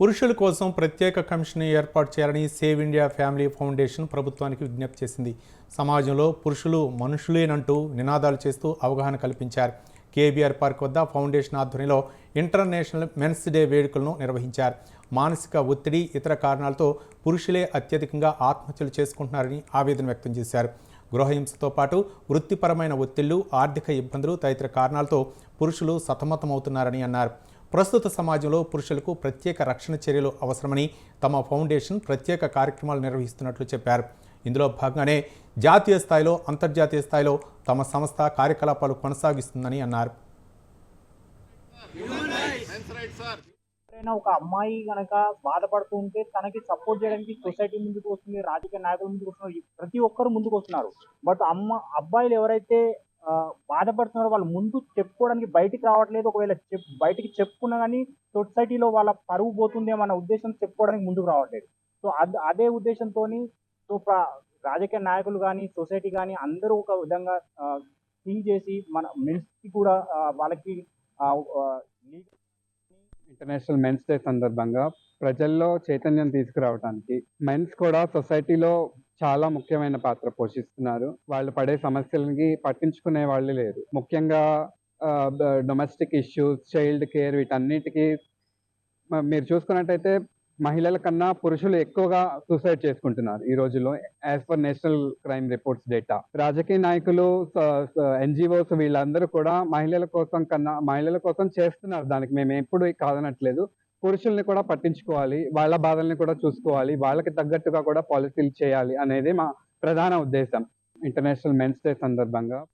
పురుషుల కోసం ప్రత్యేక కమిషన్ ఏర్పాటు చేయాలని సేవ్ ఇండియా ఫ్యామిలీ ఫౌండేషన్ ప్రభుత్వానికి విజ్ఞప్తి చేసింది. సమాజంలో పురుషులు మనుషులేనంటూ నినాదాలు చేస్తూ అవగాహన కల్పించారు. కేబీఆర్ పార్క్ వద్ద ఫౌండేషన్ ఆధ్వర్యంలో ఇంటర్నేషనల్ మెన్స్ డే వేడుకలను నిర్వహించారు. మానసిక ఒత్తిడి ఇతర కారణాలతో పురుషులే అత్యధికంగా ఆత్మహత్యలు చేసుకుంటున్నారని ఆవేదన వ్యక్తం చేశారు. గృహహింసతో పాటు వృత్తిపరమైన ఒత్తిళ్ళు ఆర్థిక ఇబ్బందులు తదితర కారణాలతో పురుషులు సతమతమవుతున్నారని అన్నారు. ప్రస్తుత సమాజంలో పురుషులకు ప్రత్యేక రక్షణ చర్యలు అవసరమని తమ ఫౌండేషన్ ప్రత్యేక కార్యక్రమాలు నిర్వహిస్తున్నట్లు చెప్పారు. ఇందులో భాగంగానే జాతీయ స్థాయిలో అంతర్జాతీయ స్థాయిలో తమ సంస్థ కార్యకలాపాలు కొనసాగిస్తుందని అన్నారు. ఎవరైనా ఒక అమ్మాయి కనుక బాధపడుతూ ఉంటే తనకి సపోర్ట్ చేయడానికి సొసైటీ ముందుకు వస్తుంది రాజకీయ నాయకులు ముందుకు వస్తున్నారు ప్రతి ఒక్కరు ముందుకు వస్తున్నారు. బట్ అమ్మ అబ్బాయిలు ఎవరైతే బాధపడుతున్నారు. వాళ్ళు ముందు చెప్పుకోవడానికి బయటికి రావట్లేదు. ఒకవేళ చెప్ బయటికి చెప్పుకున్నా కానీ సొసైటీలో వాళ్ళ పరువు పోతుంది అన్న ఉద్దేశం చెప్పుకోవడానికి ముందుకు రావట్లేదు. సో అదే ఉద్దేశంతో సో రాజకీయ నాయకులు కానీ సొసైటీ కానీ అందరూ ఒక విధంగా థింక్ చేసి మన మెన్స్కి కూడా వాళ్ళకి ఇంటర్నేషనల్ మెన్స్ డే సందర్భంగా ప్రజల్లో చైతన్యం తీసుకురావడానికి మెన్స్ కూడా సొసైటీలో చాలా ముఖ్యమైన పాత్ర పోషిస్తున్నారు. వాళ్ళు పడే సమస్యలకి పట్టించుకునే వాళ్ళు లేరు. ముఖ్యంగా డొమెస్టిక్ ఇష్యూస్ చైల్డ్ కేర్ వీటన్నిటికీ మీరు చూసుకున్నట్టయితే మహిళల కన్నా పురుషులు ఎక్కువగా సూసైడ్ చేసుకుంటున్నారు ఈ రోజుల్లో as per national crime reports data రాజకీయ నాయకులు ఎన్జిఓస్ వీళ్ళందరూ కూడా మహిళల కోసం కన్నా మహిళల కోసం చేస్తున్నారు. దానికి మేము ఎప్పుడు కాదనట్లేదు. పురుషుల్ని కూడా పట్టించుకోవాలి వాళ్ళ బాధల్ని కూడా చూసుకోవాలి వాళ్ళకి తగ్గట్టుగా కూడా పాలసీలు చేయాలి అనేది మా ప్రధాన ఉద్దేశం. ఇంటర్నేషనల్ మెన్స్ డే సందర్భంగా.